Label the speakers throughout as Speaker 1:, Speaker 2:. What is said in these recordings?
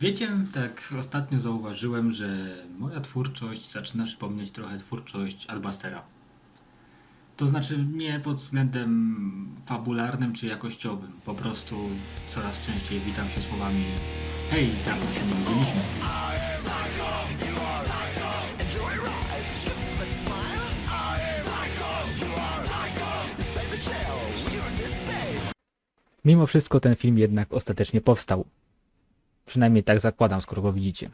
Speaker 1: Wiecie, tak ostatnio zauważyłem, że moja twórczość zaczyna przypominać trochę twórczość Albastera. To znaczy nie pod względem fabularnym czy jakościowym, po prostu coraz częściej witam się słowami Hej, dawno się nie widzieliśmy. Mimo wszystko ten film jednak ostatecznie powstał. Przynajmniej tak zakładam, skoro go widzicie.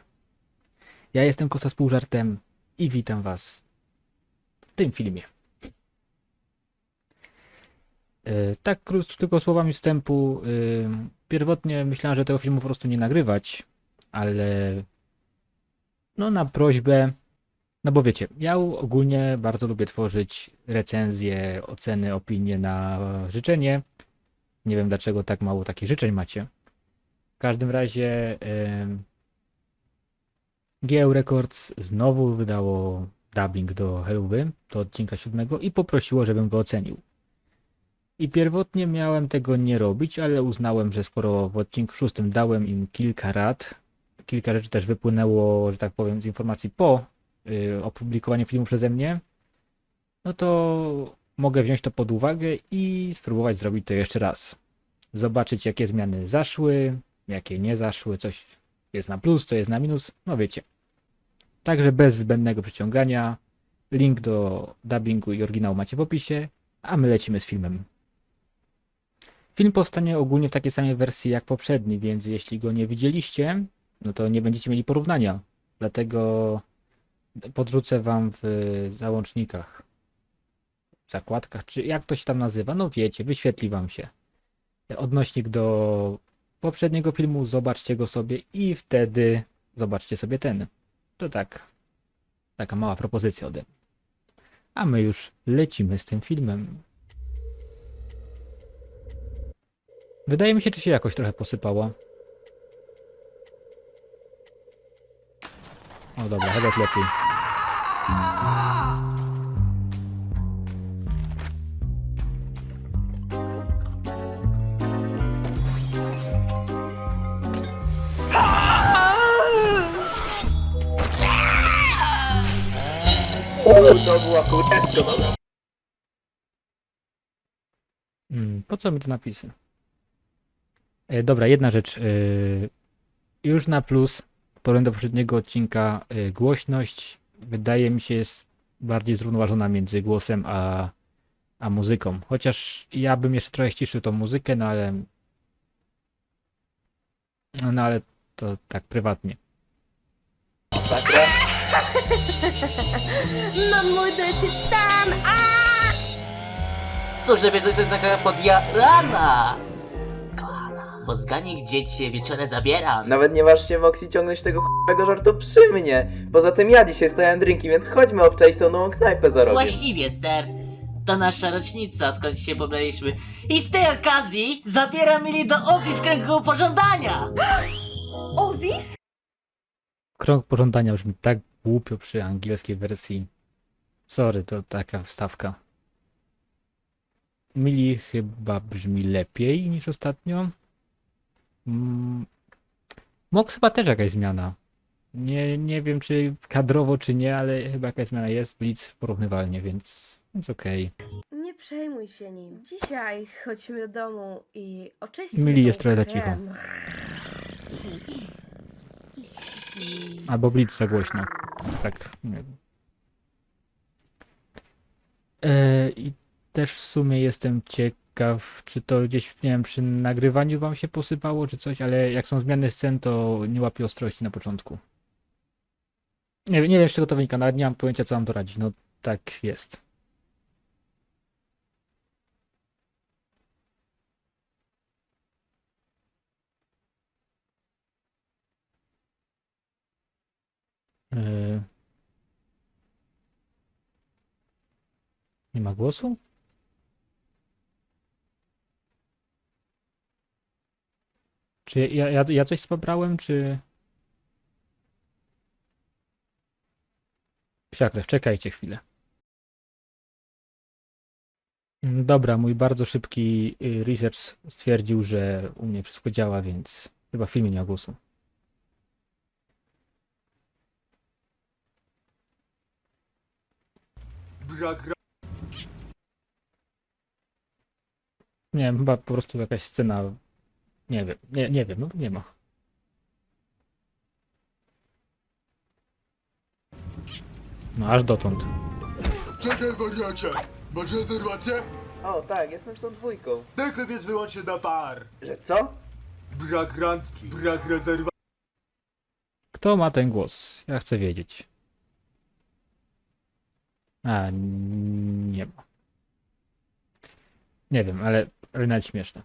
Speaker 1: Ja jestem Kosa z półżartem i witam was w tym filmie. E, Tak tylko słowami wstępu. e, Pierwotnie myślałem, że tego filmu po prostu nie nagrywać, ale no na prośbę, no bo wiecie, ja ogólnie bardzo lubię tworzyć recenzje, oceny, opinie na życzenie. Nie wiem dlaczego tak mało takich życzeń macie. W każdym razie GEO Records znowu wydało dubbing do Helły, do odcinka siódmego i poprosiło, żebym go ocenił. I pierwotnie miałem tego nie robić, ale uznałem, że skoro w odcinku szóstym dałem im kilka rad, kilka rzeczy też wypłynęło, że tak powiem, z informacji po y, opublikowaniu filmu przeze mnie, no to mogę wziąć to pod uwagę i spróbować zrobić to jeszcze raz. Zobaczyć, jakie zmiany zaszły, jakie nie zaszły, coś jest na plus, co jest na minus, no wiecie. Także bez zbędnego przyciągania, link do dubbingu i oryginału macie w opisie, a my lecimy z filmem. Film powstanie ogólnie w takiej samej wersji jak poprzedni, więc jeśli go nie widzieliście, no to nie będziecie mieli porównania. Dlatego podrzucę wam w załącznikach, zakładkach, czy jak to się tam nazywa, no wiecie, wyświetli wam się odnośnik do poprzedniego filmu, zobaczcie go sobie i wtedy zobaczcie sobie ten. To tak, taka mała propozycja ode mnie. A my już lecimy z tym filmem. Wydaje mi się, czy się jakoś trochę posypała. O dobra, chyba jest lepiej.
Speaker 2: To była kurewsko dobra.
Speaker 1: Mm, po co mi te napisy? E, dobra, jedna rzecz. E, już na plus, w porównaniu do poprzedniego odcinka, e, głośność wydaje mi się jest bardziej zrównoważona między głosem a, a muzyką. Chociaż ja bym jeszcze trochę ściszył tą muzykę, no ale. No ale to tak prywatnie.
Speaker 2: Masakra.
Speaker 3: Mam młodeczny stan, a
Speaker 4: Cóż, lepiej coś jest taka podjarana! Kochana, bo z ganich dzieci wieczorem zabieram.
Speaker 2: Nawet nie waż się Voxy ciągnąć tego ch**ego żartu przy mnie. Poza tym ja dzisiaj stałem drinki, więc chodźmy obczaić tą nową knajpę za rogiem.
Speaker 4: Właściwie, ser. To nasza rocznica, odkąd się pobraliśmy. I z tej okazji zabieram Mili do Ozzy z kręgu pożądania!
Speaker 3: Ozis?
Speaker 1: Krąg pożądania brzmi tak głupio przy angielskiej wersji. Sorry, to taka wstawka. Mili chyba brzmi lepiej niż ostatnio. Mm. Mox chyba też jakaś zmiana. Nie, nie wiem, czy kadrowo, czy nie, ale chyba jakaś zmiana jest. Blitz porównywalnie, więc, więc okej.
Speaker 3: Nie przejmuj się nim. Dzisiaj chodźmy do domu i oczyśćmy
Speaker 1: Mili
Speaker 3: tą
Speaker 1: jest trochę za cicho.
Speaker 3: krem.
Speaker 1: Albo Blitz za głośno. Tak, nie. E, I też w sumie jestem ciekaw, czy to gdzieś, nie wiem, przy nagrywaniu wam się posypało, czy coś, ale jak są zmiany scen, to nie łapię ostrości na początku. Nie, wiem- nie wiem, z czego to wynika, nawet nie mam pojęcia, co mam doradzić. No, tak jest. Nie ma głosu? Czy ja, ja, ja coś pobrałem, czy... Psiakrew, czekajcie chwilę. Mm, dobra, mój bardzo szybki y, research stwierdził, że u mnie wszystko działa, więc chyba w filmie nie ma głosu.
Speaker 5: Brak
Speaker 1: Nie wiem, chyba po prostu jakaś scena. Nie wiem, nie, nie wiem, no nie ma. No aż dotąd.
Speaker 5: Czekaj wariacie! Masz rezerwację?
Speaker 2: O, tak, jestem z tą dwójką.
Speaker 5: Chleb jest wyłącznie na par.
Speaker 2: Że co?
Speaker 5: Brak randki, brak rezerwacji.
Speaker 1: Kto ma ten głos? Ja chcę wiedzieć. A, nie ma. Nie wiem, ale, nawet śmieszne.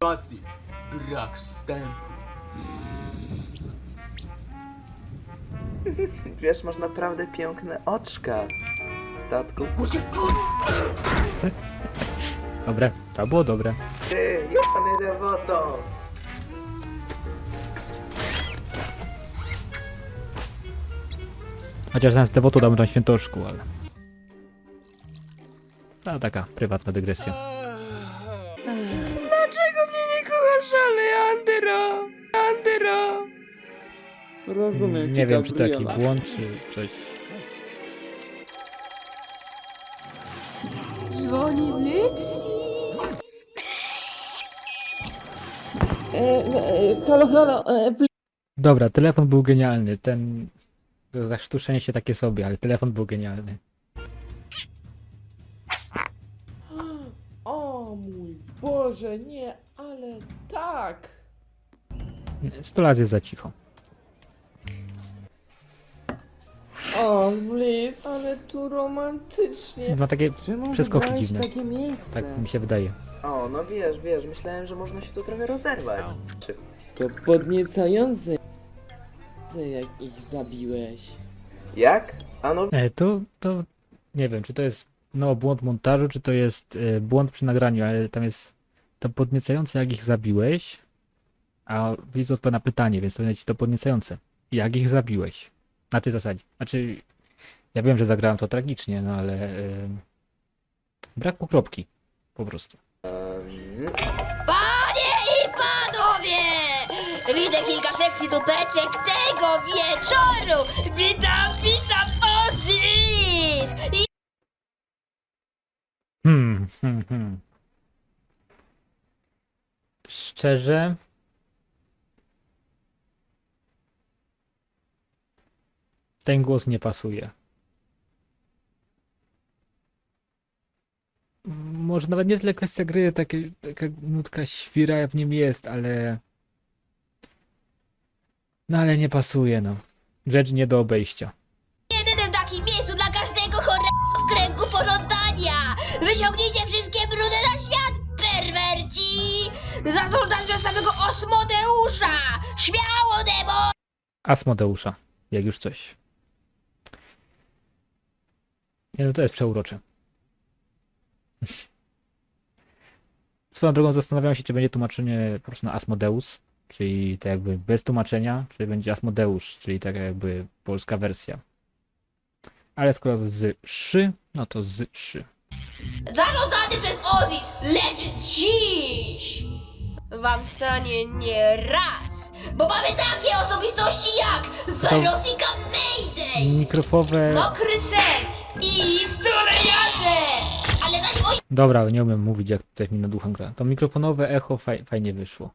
Speaker 5: Brak wstępu.
Speaker 2: Wiesz, masz naprawdę piękne oczka. Tatku.
Speaker 1: Dobre, to było dobre.
Speaker 2: Ty, jebany dewoto!
Speaker 1: Chociaż zamiast dewotu damy tam świętoszku, ale... To taka prywatna dygresja.
Speaker 3: Dlaczego mnie nie kochasz, ale Andero? Andero!
Speaker 6: Rozumiem
Speaker 1: Nie wiem, czy to jakiś
Speaker 6: Gabriela.
Speaker 1: błąd, czy coś...
Speaker 7: Dzwoni?
Speaker 6: E, e, halo, halo, e, pl-
Speaker 1: Dobra, telefon był genialny, ten... to Zasztuszenie się takie sobie, ale telefon był genialny.
Speaker 6: Boże, nie, ale tak.
Speaker 1: 100 lat jest za cicho.
Speaker 6: O, Blitz. Ale tu romantycznie.
Speaker 1: Ma takie
Speaker 6: Czemu
Speaker 1: przeskoki
Speaker 6: wybrałeś
Speaker 1: dziwne.
Speaker 6: takie miejsce?
Speaker 1: Tak mi się wydaje.
Speaker 2: O, no wiesz, wiesz, myślałem, że można się tu trochę rozerwać. Czy...
Speaker 6: To podniecające, jak ich zabiłeś.
Speaker 2: Jak? A no
Speaker 1: E, to, to nie wiem, czy to jest no, błąd montażu, czy to jest e, błąd przy nagraniu, ale tam jest to podniecające, jak ich zabiłeś, a widz odpowiada na pytanie, więc to będzie ci to podniecające. Jak ich zabiłeś? Na tej zasadzie. Znaczy, ja wiem, że zagrałem to tragicznie, no ale e, brak kropki, po prostu.
Speaker 7: Panie i panowie! Widzę kilka sekcji dupeczek tego wieczoru! Witam, witam Ozis!
Speaker 1: Hmm, hmm, hmm. Szczerze. Ten głos nie pasuje. Może nawet nie tyle kwestia gry, takie, taka nutka świra w nim jest, ale. No ale nie pasuje, no. Rzecz nie do obejścia.
Speaker 7: jedynym takim miejscu dla każdego chorego w kręgu pożądania! Wyciągnijcie wszystkie brudy na świat, perwerci! Zażądam do samego Osmodeusza! Śmiało, demo!
Speaker 1: Asmodeusza, jak już coś. Nie no, to jest przeurocze. Swoją drogą zastanawiam się, czy będzie tłumaczenie po prostu na Asmodeus, czyli tak jakby bez tłumaczenia, czy będzie Asmodeusz, czyli tak jakby polska wersja. Ale skoro z szy, no to z szy.
Speaker 7: Zarządzany przez Ozis, lecz dziś wam stanie nie raz, bo mamy takie osobistości jak Velocica Mayday,
Speaker 1: Mikrofowe...
Speaker 7: Mokry Sen i Strulejarze! Ale zanim o
Speaker 1: Dobra, nie umiem mówić, jak coś mi na duchę gra. To mikrofonowe echo faj, fajnie wyszło.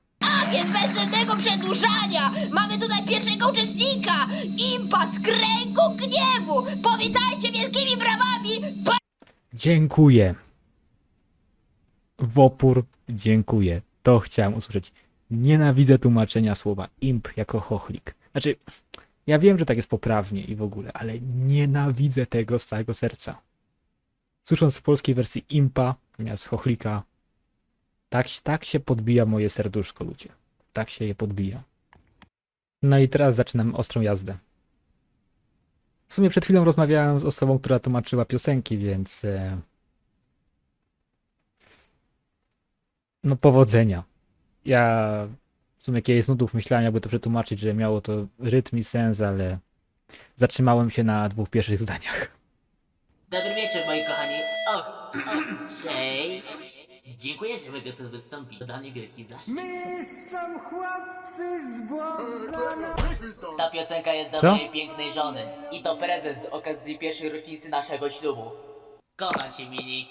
Speaker 7: więc bez zbędnego przedłużania mamy tutaj pierwszego uczestnika, Impa z Kręgu Gniewu! Powitajcie wielkimi brawami
Speaker 1: Dziękuję. W opór dziękuję. To chciałem usłyszeć. Nienawidzę tłumaczenia słowa imp jako chochlik. Znaczy, ja wiem, że tak jest poprawnie i w ogóle, ale nienawidzę tego z całego serca. Słysząc w polskiej wersji impa zamiast chochlika, tak, tak się podbija moje serduszko, ludzie. Tak się je podbija. No i teraz zaczynam ostrą jazdę. W sumie przed chwilą rozmawiałem z osobą, która tłumaczyła piosenki, więc. E... No, powodzenia. Ja w sumie kiedyś z nudów myślałem, jakby to przetłumaczyć, że miało to rytm i sens, ale zatrzymałem się na dwóch pierwszych zdaniach.
Speaker 4: Dobry wieczór, moi kochani. O, o cześć. Dziękuję, że mogę tu wystąpić. To dla mnie wielki zaszczyt.
Speaker 5: Weźmy stąd!
Speaker 4: Ta piosenka jest do
Speaker 1: Co?
Speaker 4: mojej pięknej żony. I to prezent z okazji pierwszej rocznicy naszego ślubu. Kocham cię, Mini.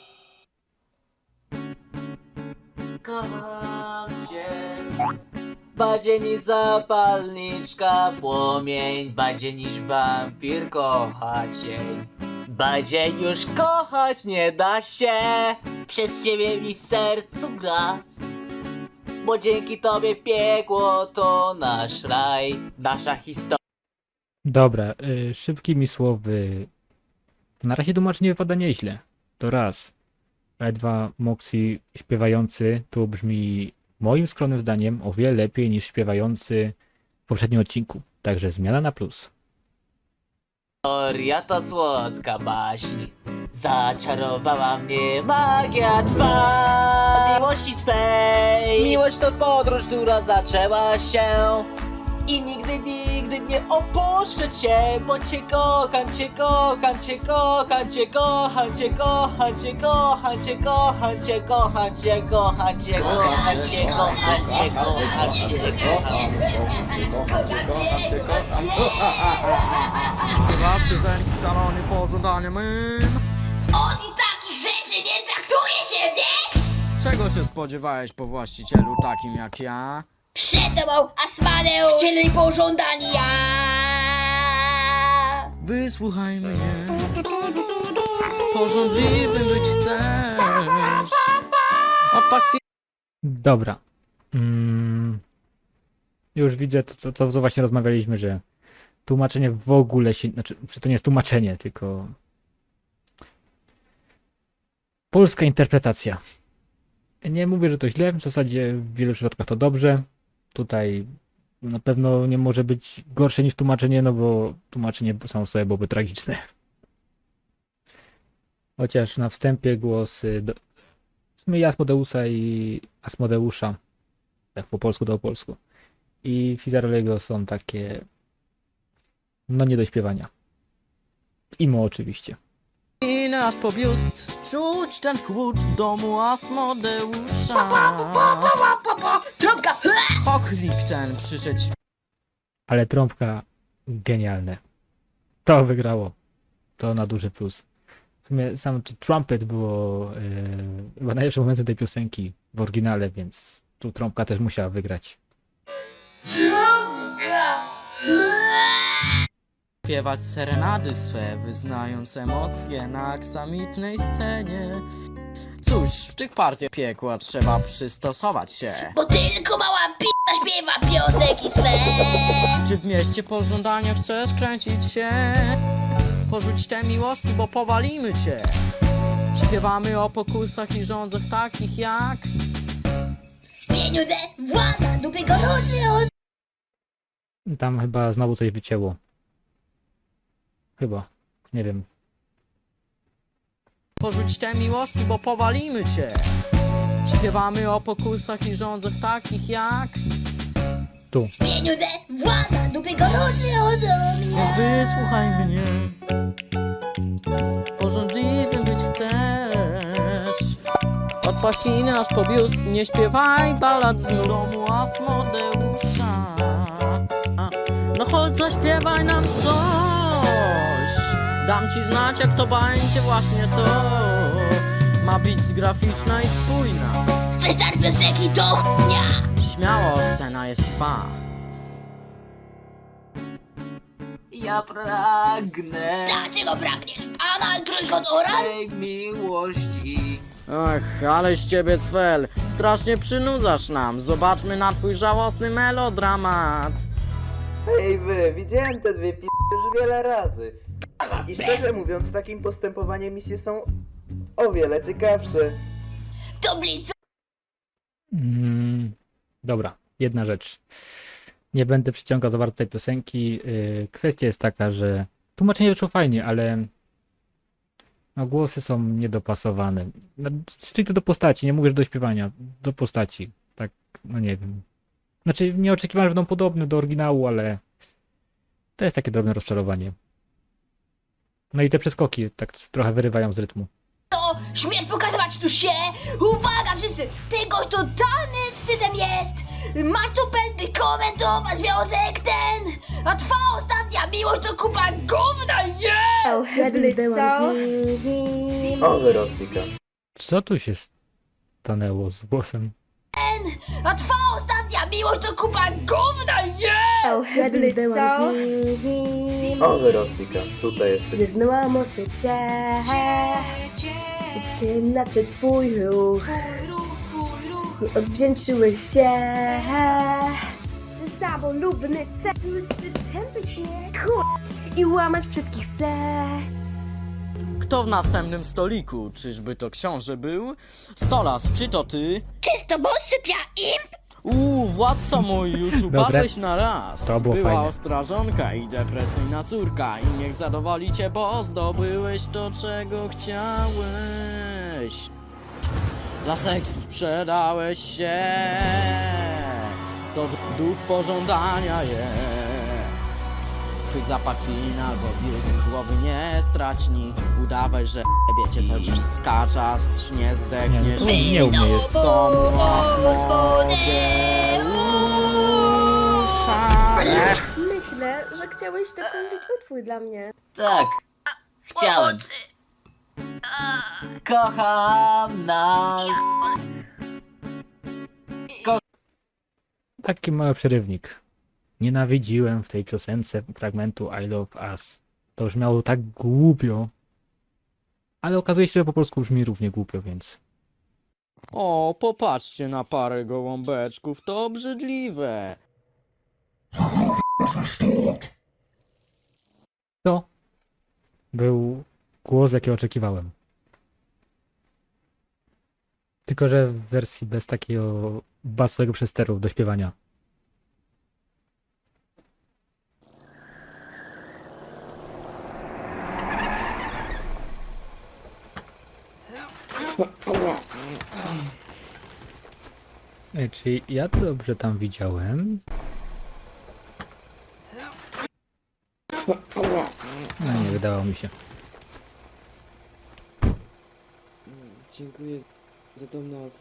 Speaker 4: Kocham cię. Bardziej niż zapalniczka, płomień, bardziej niż wampir kocha cię. Bardziej już kochać nie da się, przez ciebie mi sercu gra. Bo dzięki tobie piekło to nasz raj, nasza historia.
Speaker 1: Dobra, y, szybkimi słowy. Na razie tłumaczenie wypada nieźle. To raz. Ale dwa, Moxie śpiewający tu brzmi moim skromnym zdaniem o wiele lepiej niż śpiewający w poprzednim odcinku. Także zmiana na plus.
Speaker 4: Historia to słodka baśń. Zaczarowała mnie magia twa miłości twej. Miłość to podróż, która zaczęła się. I nigdy, nigdy nie opuszczę cię, bo cię kocham, cię kocham, cię kocham, cię kocham, cię kocham, cię kocham, cię kocham, cię kocham, cię kocham, cię kocham, cię kocham, cię kocham, cię kocham.
Speaker 8: Śpiewasz piosenki w salonie pożądanie mym
Speaker 7: Ozzy takich rzeczy nie traktuje się, wiesz?
Speaker 8: Czego się spodziewałeś po właścicielu takim jak ja?
Speaker 7: Przed tobą Asmadeusz, czyli pożądania.
Speaker 8: Wysłuchaj mnie Porządliwym być chcesz pakwi
Speaker 1: Dobra. Mm, już widzę co, to, co właśnie rozmawialiśmy, że tłumaczenie w ogóle się. Znaczy, to nie jest tłumaczenie, tylko. Polska interpretacja. Nie mówię, że to źle, w zasadzie w wielu przypadkach to dobrze. Tutaj na pewno nie może być gorsze niż tłumaczenie, no bo tłumaczenie samo sobie byłoby tragiczne. Chociaż na wstępie głos y, do, w sumie Asmodeusa i Asmodeusza, tak po polsku do polsku, i Fizarolego są takie, no nie do śpiewania. Imo oczywiście.
Speaker 8: nasz po biust Czuć ten chłód w domu Asmodeusza
Speaker 7: Trąbka!
Speaker 8: Poklik ten przyszedł
Speaker 1: Ale trąbka genialne. To wygrało. To na duży plus. W sumie sam to trumpet było yy, chyba najlepszym momentem tej piosenki w oryginale, więc tu trąbka też musiała wygrać.
Speaker 8: Śpiewać serenady swe, wyznając emocje na aksamitnej scenie. Cóż, w tych partiach piekła trzeba przystosować się.
Speaker 7: Bo tylko mała p***a śpiewa piosenki swe.
Speaker 8: Czy w mieście pożądania chcesz kręcić się? Porzuć te miłości, bo powalimy cię. Śpiewamy o pokusach i rządzach takich jak
Speaker 7: Pieniądze, władza, dupy gorący,
Speaker 1: Tam chyba znowu coś wycięło. Chyba. Nie wiem.
Speaker 8: Porzuć te miłości, bo powalimy cię. Śpiewamy o pokusach i rządzach takich jak
Speaker 1: Tu.
Speaker 7: Pieniądze, władza, dupy gorący,
Speaker 8: No wysłuchaj mnie Porządliwym być chcesz Od pachiny aż po biust Nie śpiewaj balad znów domu Asmodeusza A, No chodź zaśpiewaj nam coś Dam ci znać jak to będzie właśnie to Ma być graficzna i spójna
Speaker 7: Wystarczy piosenki do chnia.
Speaker 8: Śmiało, scena jest twa
Speaker 4: Ja pragnę
Speaker 7: Dlaczego pragniesz? Anal trójkąt oral?
Speaker 4: tej miłości.
Speaker 8: Ach, ale z ciebie cwel, strasznie przynudzasz nam. Zobaczmy na twój żałosny melodramat.
Speaker 2: Hej wy, widziałem te dwie p już wiele razy. I szczerze mówiąc, takim postępowaniem misje są o wiele ciekawsze.
Speaker 7: To blic.
Speaker 1: Mm, dobra, jedna rzecz. Nie będę przyciągał za bardzo tej piosenki. Yy, kwestia jest taka, że tłumaczenie wyszło fajnie, ale no, głosy są niedopasowane. No, stricte do postaci, nie mówię, że do śpiewania, do postaci. Tak, no nie wiem. Znaczy, nie oczekiwałem, że będą podobne do oryginału, ale to jest takie drobne rozczarowanie. No i te przeskoki tak trochę wyrywają z rytmu.
Speaker 7: To śmiesz pokazywać tu się? Uwaga wszyscy! Tego totalnym wstydem jest! Masz tu pęd, by komentować związek ten! A twa ostatnia miłość to kupa gówna, nie!
Speaker 3: O, wtedy byłam z.
Speaker 2: O, wy Rosika.
Speaker 1: Co tu się stanęło z głosem?
Speaker 7: A twa ostatnia miłość to kupa gówna, nie!
Speaker 3: O, wtedy byłam z.
Speaker 2: O, wy Rosika. Tutaj jesteś.
Speaker 3: Wyznałam oczy cię. Liczkiem nadszedł twój ruch. Odwdzięczyły się. Samolubny cel. Tępy się. Kur... I łamać wszystkich serc.
Speaker 8: Kto w następnym stoliku? Czyżby to książę był? Stolas, czy to ty?
Speaker 7: Czysto sypia imp!
Speaker 8: Uuu, władco mój, już upadłeś na raz.
Speaker 1: To było
Speaker 8: Była
Speaker 1: fajne.
Speaker 8: ostrażonka i depresyjna córka i niech zadowoli cię, bo zdobyłeś to, czego chciałeś. Dla seksu sprzedałeś się, to duch pożądania je. Chwyć zapach wina albo wirus z głowy nie straczni. Udawaj, że wiecie to dziś skaczas, nie zdechniesz.
Speaker 1: Nie, nie umie.
Speaker 8: W domu Asmodeusza.
Speaker 3: Myślę, że chciałeś dokończyć utwór dla mnie.
Speaker 4: Tak, chciałem. Kocham nas.
Speaker 1: Taki mały przerywnik. Nienawidziłem w tej piosence fragmentu I Love Us. To brzmiało tak głupio. Ale okazuje się, że po polsku brzmi równie głupio, więc...
Speaker 8: O, popatrzcie na parę gołąbeczków, to obrzydliwe.
Speaker 1: To był głos, jaki oczekiwałem. Tylko, że w wersji bez takiego basowego przesteru do śpiewania. Ej, Czy ja to dobrze tam widziałem? No nie, wydawało mi się.
Speaker 9: Dziękuję za tą noc.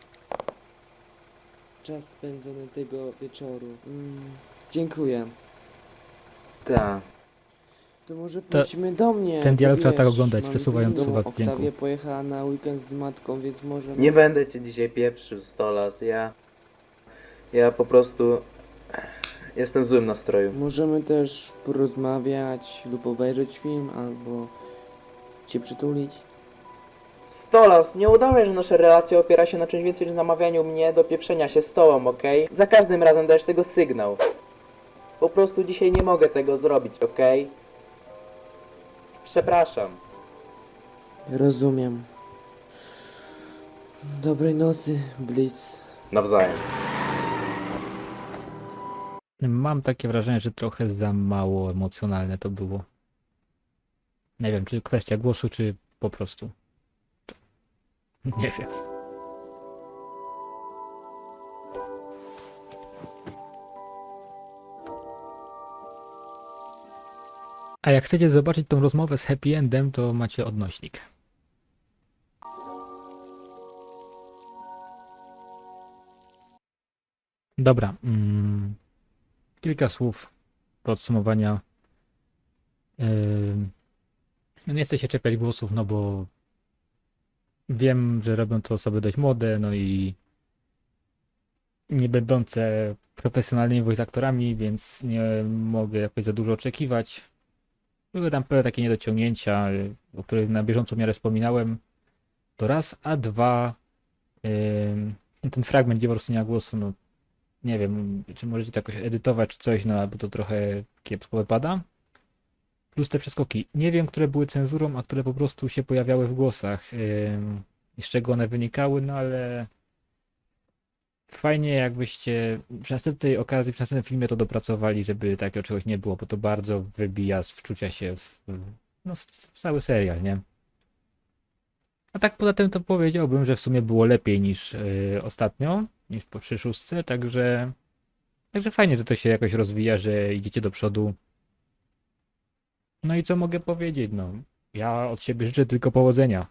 Speaker 9: Czas spędzony tego wieczoru. Mm, dziękuję.
Speaker 2: Ta.
Speaker 9: To może
Speaker 1: To-
Speaker 9: pójdźmy do mnie.
Speaker 1: ten
Speaker 9: bo
Speaker 1: dialog trzeba tak
Speaker 9: wiesz,
Speaker 1: oglądać,
Speaker 9: mam
Speaker 1: przesuwając
Speaker 9: inną
Speaker 1: suwak dźwięku.
Speaker 9: Oktawia pojechała na weekend z matką, więc może...
Speaker 2: Nie będę cię dzisiaj pieprzył, Stolas. Ja... Ja po prostu... Jestem w złym nastroju.
Speaker 9: Możemy też porozmawiać lub obejrzeć film, albo cię przytulić.
Speaker 2: Stolas, nie udawaj, że nasza relacja opiera się na czymś więcej niż namawianiu mnie do pieprzenia się z tobą, okej? Za każdym razem dajesz tego sygnał. Po prostu dzisiaj nie mogę tego zrobić, okej? Przepraszam.
Speaker 9: Rozumiem. Dobrej nocy, Blitz.
Speaker 2: Nawzajem.
Speaker 1: Mam takie wrażenie, że trochę za mało emocjonalne to było. Nie wiem, czy kwestia głosu, czy po prostu. Nie wiem. A jak chcecie zobaczyć tą rozmowę z happy endem, to macie odnośnik. Dobra. Mm, kilka słów podsumowania. No nie chcę się czepiać głosów, no bo wiem, że robią to osoby dość młode, no i nie będące profesjonalnymi voice aktorami, więc nie mogę jakoś za dużo oczekiwać. Były tam pewne takie niedociągnięcia, y, o których na bieżąco w miarę wspominałem. To raz, a dwa ten fragment, ma głosu, no nie wiem, czy możecie to jakoś edytować, czy coś, no albo to trochę kiepsko wypada. Plus te przeskoki. Nie wiem, które były cenzurą, a które po prostu się pojawiały w głosach. z czego one wynikały, no ale fajnie jakbyście przy następnej okazji, przy następnym filmie to dopracowali, żeby takiego czegoś nie było, bo to bardzo wybija z wczucia się w, no, w, cały serial, nie? A tak poza tym to powiedziałbym, że w sumie było lepiej niż yy, ostatnio, niż po przy szóstce, także także fajnie, że to się jakoś rozwija, że idziecie do przodu. No i co mogę powiedzieć? No, ja od siebie życzę tylko powodzenia.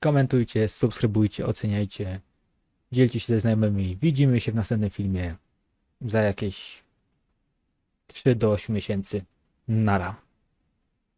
Speaker 1: Komentujcie, subskrybujcie, oceniajcie, dzielcie się ze znajomymi. Widzimy się w następnym filmie za jakieś 3 do 8 miesięcy. Nara.